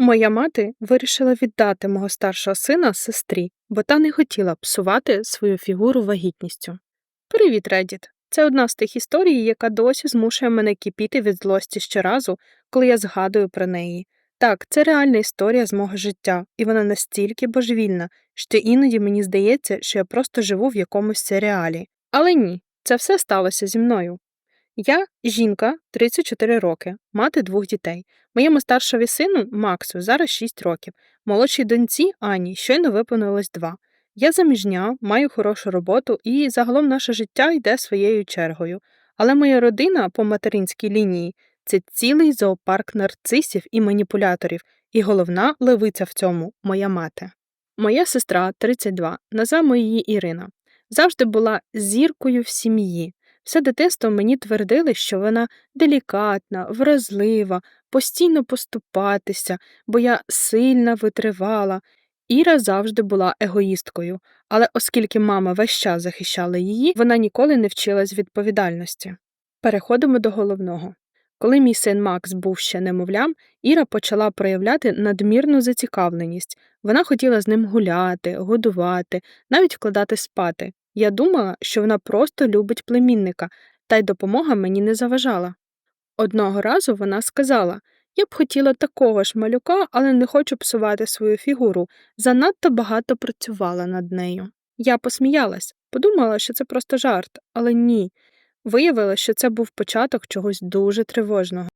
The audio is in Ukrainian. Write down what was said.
Моя мати вирішила віддати мого старшого сина сестрі, бо та не хотіла псувати свою фігуру вагітністю. Привіт, Редіт. Це одна з тих історій, яка досі змушує мене кипіти від злості щоразу, коли я згадую про неї. Так, це реальна історія з мого життя, і вона настільки божевільна, що іноді мені здається, що я просто живу в якомусь серіалі. Але ні, це все сталося зі мною. Я жінка 34 роки, мати двох дітей. Моєму старшові сину Максу зараз 6 років, молодшій доньці Ані щойно виповнилось 2. Я заміжня, маю хорошу роботу і загалом наше життя йде своєю чергою. Але моя родина по материнській лінії це цілий зоопарк нарцисів і маніпуляторів, і головна левиця в цьому моя мати. Моя сестра 32, назвемо її Ірина, завжди була зіркою в сім'ї. Все дитинство мені твердили, що вона делікатна, вразлива, постійно поступатися, бо я сильна, витривала. Іра завжди була егоїсткою, але оскільки мама весь час захищала її, вона ніколи не вчилась відповідальності. Переходимо до головного. Коли мій син Макс був ще немовлям, Іра почала проявляти надмірну зацікавленість. Вона хотіла з ним гуляти, годувати, навіть вкладати спати. Я думала, що вона просто любить племінника, та й допомога мені не заважала. Одного разу вона сказала я б хотіла такого ж малюка, але не хочу псувати свою фігуру, занадто багато працювала над нею. Я посміялась, подумала, що це просто жарт, але ні. Виявилося, що це був початок чогось дуже тривожного.